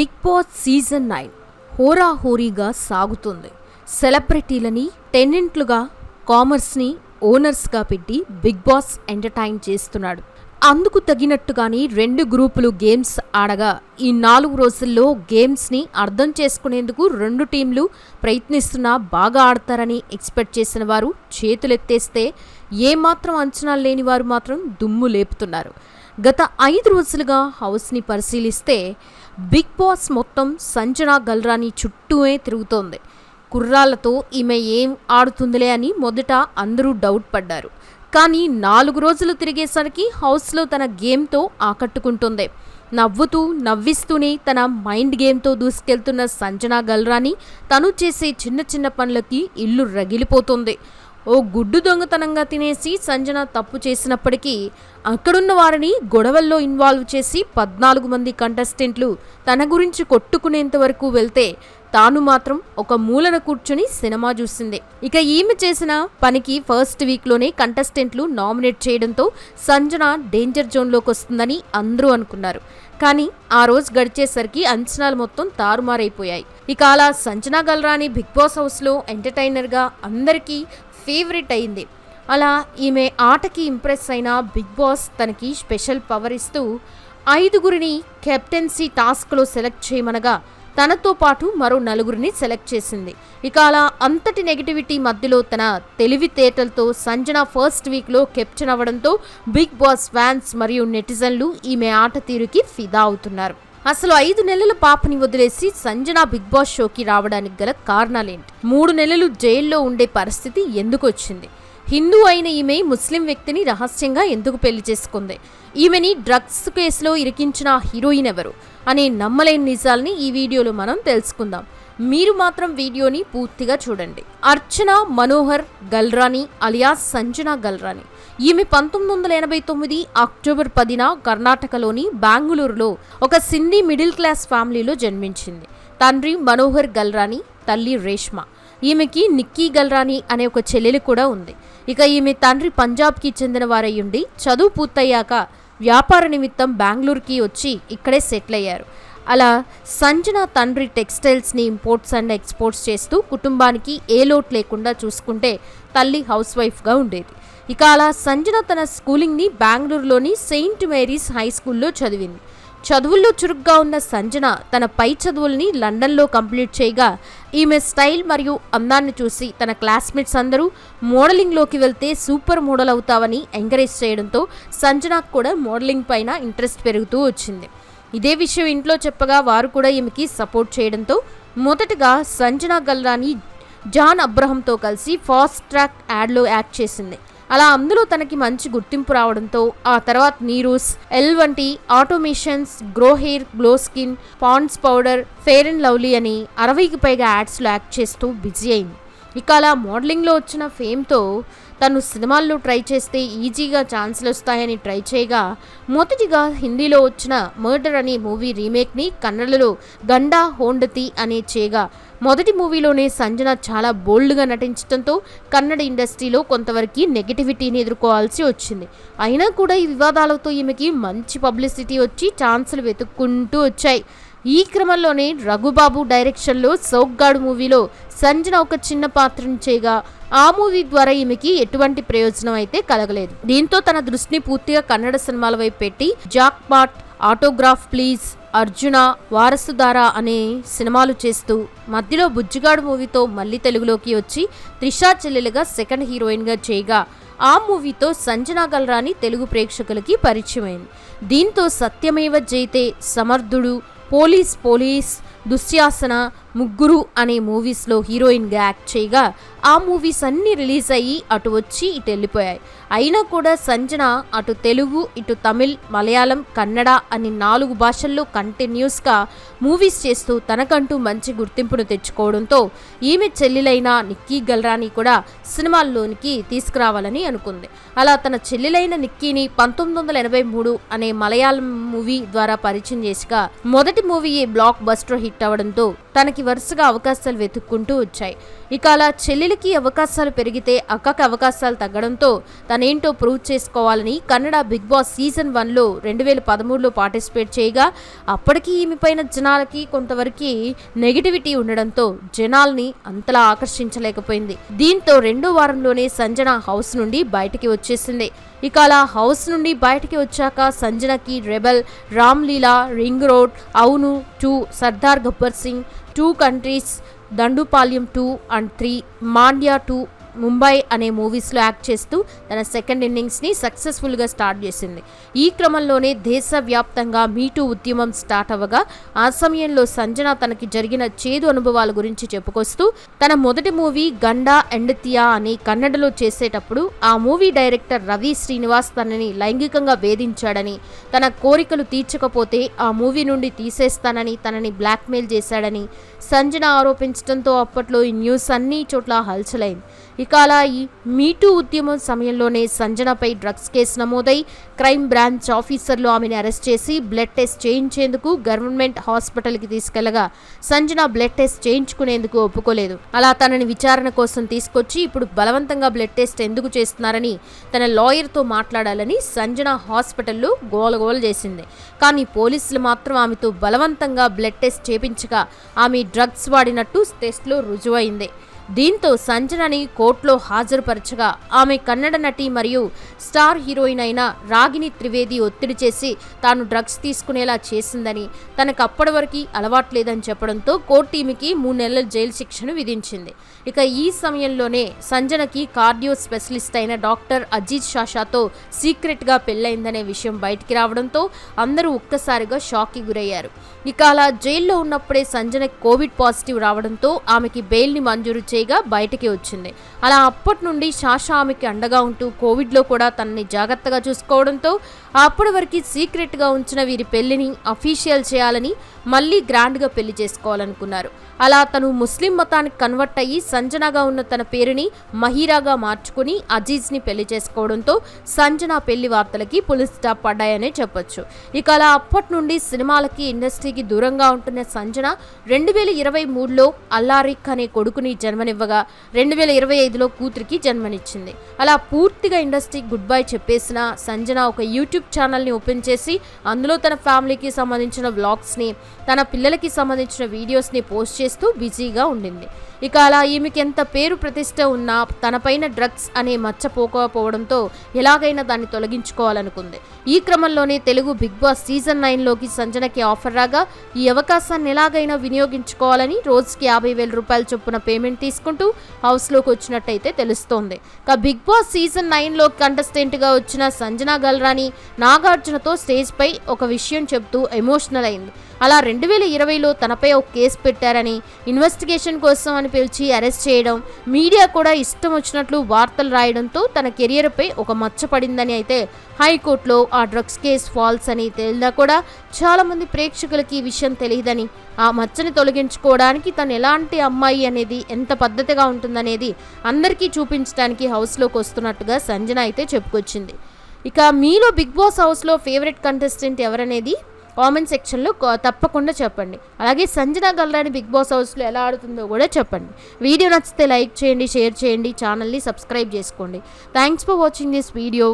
Big Boss season nine హోరాహోరీగా సాగుతుంది. సెలబ్రిటీలని టెనెంట్లుగా కామర్స్ని ఓనర్స్గా పెట్టి బిగ్ బాస్ ఎంటర్టైన్ చేస్తున్నాడు. అందుకు తగినట్టుగానే రెండు గ్రూపులు గేమ్స్ ఆడగా ఈ నాలుగు రోజుల్లో గేమ్స్ని అర్థం చేసుకునేందుకు రెండు టీంలు ప్రయత్నిస్తున్నా బాగా ఆడతారని ఎక్స్పెక్ట్ చేసిన వారు చేతులెత్తేస్తే ఏమాత్రం అంచనాలు లేని వారు మాత్రం దుమ్ము లేపుతున్నారు. గత ఐదు రోజులుగా హౌస్ని పరిశీలిస్తే బిగ్ బాస్ మొత్తం సంజనా గల్రాని చుట్టూనే తిరుగుతోంది. కుర్రాలతో ఈమె ఏం ఆడుతుందిలే అని మొదట అందరూ డౌట్ పడ్డారు. కానీ నాలుగు రోజులు తిరిగేసరికి హౌస్లో తన గేమ్తో ఆకట్టుకుంటుంది. నవ్వుతూ నవ్విస్తూనే తన మైండ్ గేమ్తో దూసుకెళ్తున్న సంజనా గల్రాని తను చేసే చిన్న చిన్న పనులకి ఇల్లు రగిలిపోతుంది. ఓ గుడ్డు దొంగతనంగా తినేసి సంజన తప్పు చేసినప్పటికీ అక్కడున్న వారిని గొడవల్లో ఇన్వాల్వ్ చేసి పద్నాలుగు మంది కంటెస్టెంట్లు తన గురించి కొట్టుకునేంత వరకు వెళ్తే తాను మాత్రం ఒక మూలన కూర్చుని సినిమా చూసింది. ఇక ఈమె చేసిన పనికి ఫస్ట్ వీక్లోనే కంటెస్టెంట్లు నామినేట్ చేయడంతో సంజన డేంజర్ జోన్లోకి వస్తుందని అందరూ అనుకున్నారు. కానీ ఆ రోజు గడిచేసరికి అంచనాలు మొత్తం తారుమారైపోయాయి. ఇక అలా సంజనా గల్రాని బిగ్ బాస్ హౌస్లో ఎంటర్టైనర్గా అందరికీ ఫేవరెట్ అయింది. అలా ఈమె ఆటకి ఇంప్రెస్ అయిన బిగ్ బాస్ తనకి స్పెషల్ పవర్ ఇస్తూ ఐదుగురిని కెప్టెన్సీ టాస్క్లో సెలెక్ట్ చేయమనగా తనతో పాటు మరో నలుగురిని సెలెక్ట్ చేసింది. ఇక అలా అంతటి నెగిటివిటీ మధ్యలో తన తెలివితేటలతో సంజన ఫస్ట్ వీక్లో కెప్టెన్ అవ్వడంతో బిగ్ బాస్ ఫ్యాన్స్ మరియు నెటిజన్లు ఈమె ఆట తీరుకి ఫిదా అవుతున్నారు. అసలు ఐదు నెలల పాపని వదిలేసి సంజన బిగ్ బాస్ షోకి రావడానికి గల కారణాలేంటి? మూడు నెలలు జైల్లో ఉండే పరిస్థితి ఎందుకు వచ్చింది హిందూ అయిన ఈమె ముస్లిం వ్యక్తిని రహస్యంగా ఎందుకు పెళ్ళి చేసుకుంది? ఈమెని డ్రగ్స్ కేసులో ఇరికించిన హీరోయిన్ ఎవరు అనే నమ్మలేని నిజాల్ని ఈ వీడియోలో మనం తెలుసుకుందాం. మీరు మాత్రం వీడియోని పూర్తిగా చూడండి. అర్చన మనోహర్ గల్రాని అలియాస్ సంజన గల్రాని. ఈమె పంతొమ్మిది వందల ఎనభై తొమ్మిది అక్టోబర్ పదిన కర్ణాటకలోని బెంగళూరులో ఒక సింధీ మిడిల్ క్లాస్ ఫ్యామిలీలో జన్మించింది. తండ్రి మనోహర్ గల్రాని తల్లి రేష్మ. ఈమెకి నిక్కీ గల్రాని అనే ఒక చెల్లెలు కూడా ఉంది. ఇక ఈమె తండ్రి పంజాబ్కి చెందిన వారయ్యుండి చదువు పూర్తయ్యాక వ్యాపార నిమిత్తం బెంగళూరుకి వచ్చి ఇక్కడే సెటిల్ అయ్యారు. అలా సంజన తండ్రి టెక్స్టైల్స్ని ఇంపోర్ట్స్ అండ్ ఎక్స్పోర్ట్స్ చేస్తూ కుటుంబానికి ఏ లోటు లేకుండా చూసుకుంటే తల్లి హౌస్ వైఫ్గా ఉండేది. ఇక అలా సంజన తన స్కూలింగ్ని బెంగళూరులోని సెయింట్ మేరీస్ హై స్కూల్లో చదివింది. చదువుల్లో చురుగ్గా ఉన్న సంజన తన పై చదువుల్ని లండన్లో కంప్లీట్ చేయగా ఈమె స్టైల్ మరియు అందాన్ని చూసి తన క్లాస్మేట్స్ అందరూ మోడలింగ్లోకి వెళ్తే సూపర్ మోడల్ అవుతావని ఎంకరేజ్ చేయడంతో సంజనకు కూడా మోడలింగ్ పైన ఇంట్రెస్ట్ పెరుగుతూ వచ్చింది. ఇదే విషయం ఇంట్లో చెప్పగా వారు కూడా ఈమెకి సపోర్ట్ చేయడంతో మొదటగా సంజన గల్రాని జాన్ అబ్రహంతో కలిసి ఫాస్ట్ ట్రాక్ యాడ్లో యాక్ట్ చేసింది. అలా అందులో తనకి మంచి గుర్తింపు రావడంతో ఆ తర్వాత నీరూస్ ఎల్ వంటి automations grow hair glow skin Pond's powder Fair and Lovely అని అరవైకి పైగా యాడ్స్లో యాక్ట్ చేస్తూ బిజీ అయింది. ఇక అలా మోడలింగ్లో వచ్చిన ఫేమ్తో తను సినిమాల్లో ట్రై చేస్తే ఈజీగా ఛాన్సులు వస్తాయని ట్రై చేయగా మొదటిగా హిందీలో వచ్చిన మర్డర్ అనే మూవీ రీమేక్ని కన్నడలో గండా హోండతి అనే చేయగా మొదటి మూవీలోనే సంజన చాలా బోల్డ్గా నటించడంతో కన్నడ ఇండస్ట్రీలో కొంతవరకు నెగిటివిటీని ఎదుర్కోవాల్సి వచ్చింది. అయినా కూడా ఈ వివాదాలతో ఈమెకి మంచి పబ్లిసిటీ వచ్చి ఛాన్సులు వెతుక్కుంటూ వచ్చాయి. ఈ క్రమంలోనే రఘుబాబు డైరెక్షన్లో సౌగ్గాడు మూవీలో సంజన ఒక చిన్న పాత్రను చేయగా ఆ మూవీ ద్వారా ఈమెకి ఎటువంటి ప్రయోజనం అయితే కలగలేదు. దీంతో తన దృష్టిని పూర్తిగా కన్నడ సినిమాల వైపు పెట్టి jackpot autograph please Arjuna Varasudara అనే సినిమాలు చేస్తూ మధ్యలో బుజ్జిగాడు మూవీతో మళ్ళీ తెలుగులోకి వచ్చి త్రిషా చెల్లెలుగా సెకండ్ హీరోయిన్గా చేయగా ఆ మూవీతో సంజనా గల్రాని తెలుగు ప్రేక్షకులకి పరిచయమైంది. దీంతో సత్యమేవ జైతే సమర్థుడు పోలీస్ పోలీస్ దుశ్యాసన ముగ్గురు అనే మూవీస్లో హీరోయిన్గా యాక్ట్ చేయగా ఆ మూవీస్ అన్నీ రిలీజ్ అయ్యి అటు వచ్చి ఇటు వెళ్ళిపోయాయి. అయినా కూడా సంజన అటు తెలుగు ఇటు తమిళ్ మలయాళం కన్నడ అని నాలుగు భాషల్లో కంటిన్యూస్గా మూవీస్ చేస్తూ తనకంటూ మంచి గుర్తింపును తెచ్చుకోవడంతో ఈమె చెల్లెలైన నిక్కీ గల్రాని కూడా సినిమాల్లోనికి తీసుకురావాలని అనుకుంది. అలా తన చెల్లెలైన నిక్కీని పంతొమ్మిది వందల ఎనభై మూడు అనే మలయాళం మూవీ ద్వారా పరిచయం చేసిగా మొదటి మూవీ బ్లాక్ బస్టర్ హిట్ అవడంతో తనకి వరుసగా అవకాశాలు వెతుక్కుంటూ వచ్చాయి. ఇక అలా చెల్లి చెల్లెలికి అవకాశాలు పెరిగితే అక్కకి అవకాశాలు తగ్గడంతో తనేంటో ప్రూవ్ చేసుకోవాలని కన్నడ బిగ్ బాస్ సీజన్ వన్లో రెండు వేల పదమూడులో పార్టిసిపేట్ చేయగా అప్పటికి ఈమె పైన జనాలకి కొంతవరకు నెగిటివిటీ ఉండడంతో జనాల్ని అంతలా ఆకర్షించలేకపోయింది. దీంతో రెండో వారంలోనే సంజన హౌస్ నుండి బయటికి వచ్చేసింది. ఇక అలా హౌస్ నుండి బయటికి వచ్చాక సంజనకి rebel Ramleela ring road Avunu two Sardaar Gabbar Singh two countries Dandupalyam two and three Mandya to Mumbai అనే మూవీస్లో యాక్ట్ చేస్తూ తన సెకండ్ ఇన్నింగ్స్ని సక్సెస్ఫుల్గా స్టార్ట్ చేసింది. ఈ క్రమంలోనే దేశవ్యాప్తంగా మీటూ ఉద్యమం స్టార్ట్ అవ్వగా ఆ సమయంలో సంజన తనకి జరిగిన చేదు అనుభవాల గురించి చెప్పుకొస్తూ తన మొదటి మూవీ గండా ఎండతియా అని కన్నడలో చేసేటప్పుడు ఆ మూవీ డైరెక్టర్ రవి శ్రీనివాస్ తనని లైంగికంగా వేధించాడని తన కోరికలు తీర్చకపోతే ఆ మూవీ నుండి తీసేస్తానని తనని బ్లాక్మెయిల్ చేశాడని సంజన ఆరోపించడంతో అప్పట్లో ఈ న్యూస్ అన్ని చోట్ల హల్చలైంది. ఇక అలా ఈ మీటూ ఉద్యమం సమయంలోనే సంజనపై డ్రగ్స్ కేసు నమోదై క్రైమ్ బ్రాంచ్ ఆఫీసర్లు ఆమెను అరెస్ట్ చేసి బ్లడ్ టెస్ట్ చేయించేందుకు గవర్నమెంట్ హాస్పిటల్కి తీసుకెళ్ళగా సంజన బ్లడ్ టెస్ట్ చేయించుకునేందుకు ఒప్పుకోలేదు. అలా తనని విచారణ కోసం తీసుకొచ్చి ఇప్పుడు బలవంతంగా బ్లడ్ టెస్ట్ ఎందుకు చేస్తున్నారని తన లాయర్తో మాట్లాడాలని సంజన హాస్పిటల్లో గోలగోల చేసింది. కానీ పోలీసులు మాత్రం ఆమెతో బలవంతంగా బ్లడ్ టెస్ట్ చేపించగా ఆమె డ్రగ్స్ వాడినట్టు టెస్ట్లో రుజువైంది. దీంతో సంజనని కోర్టులో హాజరుపరచగా ఆమె కన్నడ నటి మరియు స్టార్ హీరోయిన్ అయిన రాగిని త్రివేది ఒత్తిడి చేసి తాను డ్రగ్స్ తీసుకునేలా చేసిందని తనకు అప్పటి వరకు అలవాట్లేదని చెప్పడంతో కోర్టు ఈమెకి మూడు నెలల జైలు శిక్షను విధించింది. ఇక ఈ సమయంలోనే సంజనకి కార్డియో స్పెషలిస్ట్ అయిన డాక్టర్ అజీజ్ షాషాతో సీక్రెట్గా పెళ్ళైందనే విషయం బయటికి రావడంతో అందరూ ఒక్కసారిగా షాక్కి గురయ్యారు. ఇక అలా జైల్లో ఉన్నప్పుడే సంజన కోవిడ్ పాజిటివ్ రావడంతో ఆమెకి బెయిల్ని మంజూరు చేయగా బయటికి వచ్చింది. అలా అప్పటి నుండి షాషా ఆమెకి అండగా ఉంటూ కోవిడ్లో కూడా తనని జాగ్రత్తగా చూసుకోవడంతో అప్పటి వరకు సీక్రెట్గా ఉంచిన వీరి పెళ్ళిని అఫీషియల్ చేయాలని మళ్ళీ గ్రాండ్గా పెళ్ళి చేసుకోవాలనుకున్నారు. అలా తను ముస్లిం మతానికి కన్వర్ట్ అయ్యి సంజనగా ఉన్న తన పేరుని మహీరాగా మార్చుకుని అజీజ్ని పెళ్ళి చేసుకోవడంతో సంజన పెళ్ళి వార్తలకి పులిస్ స్టాప్ పడ్డాయనే చెప్పొచ్చు. ఇక అలా అప్పటి నుండి సినిమాలకి ఇండస్ట్రీకి దూరంగా ఉంటున్న సంజన రెండు వేల ఇరవై మూడులో అల్లారిక్ అనే కొడుకుని జన్మనివ్వగా రెండు వేల ఇరవై ఐదులో కూతురికి జన్మనిచ్చింది. అలా పూర్తిగా ఇండస్ట్రీకి గుడ్ బై చెప్పేసిన సంజన ఒక యూట్యూబ్ యూట్యూబ్ ఛానల్ని ఓపెన్ చేసి అందులో తన ఫ్యామిలీకి సంబంధించిన వ్లాగ్స్ని తన పిల్లలకి సంబంధించిన వీడియోస్ని పోస్ట్ చేస్తూ బిజీగా ఉండింది. ఇక అలా ఈమెకి ఎంత పేరు ప్రతిష్ట ఉన్నా తనపైన డ్రగ్స్ అనే మచ్చ పోకపోవడంతో ఎలాగైనా దాన్ని తొలగించుకోవాలనుకుంది. ఈ క్రమంలోనే తెలుగు బిగ్ బాస్ సీజన్ నైన్లోకి సంజనకి ఆఫర్ రాగా ఈ అవకాశాన్ని ఎలాగైనా వినియోగించుకోవాలని రోజుకి యాభై వేల రూపాయల చొప్పున పేమెంట్ తీసుకుంటూ హౌస్లోకి వచ్చినట్టయితే తెలుస్తోంది. ఇక బిగ్ బాస్ సీజన్ నైన్లో కంటెస్టెంట్గా వచ్చిన సంజన గల్రాని నాగార్జునతో స్టేజ్పై ఒక విషయం చెబుతూ ఎమోషనల్ అయింది. అలా రెండు వేల ఇరవైలో తనపై ఒక కేసు పెట్టారని ఇన్వెస్టిగేషన్ కోసం అని పిలిచి అరెస్ట్ చేయడం మీడియా కూడా ఇష్టం వచ్చినట్లు వార్తలు రాయడంతో తన కెరియర్పై ఒక మచ్చ పడిందని అయితే హైకోర్టులో ఆ డ్రగ్స్ కేసు ఫాల్స్ అని తేలినా కూడా చాలామంది ప్రేక్షకులకి ఈ విషయం తెలియదని ఆ మచ్చని తొలగించుకోవడానికి తను ఎలాంటి అమ్మాయి అనేది ఎంత పద్ధతిగా ఉంటుందనేది అందరికీ చూపించడానికి హౌస్లోకి వస్తున్నట్టుగా సంజన అయితే చెప్పుకొచ్చింది. ఇక మీలో బిగ్ బాస్ హౌస్లో ఫేవరెట్ కంటెస్టెంట్ ఎవరనేది కామెంట్ సెక్షన్లో తప్పకుండా చెప్పండి. అలాగే సంజన గల్రాని బిగ్ బాస్ హౌస్లో ఎలా ఆడుతుందో కూడా చెప్పండి. వీడియో నచ్చితే లైక్ చేయండి షేర్ చేయండి ఛానల్ని సబ్స్క్రైబ్ చేసుకోండి. Thanks for watching this video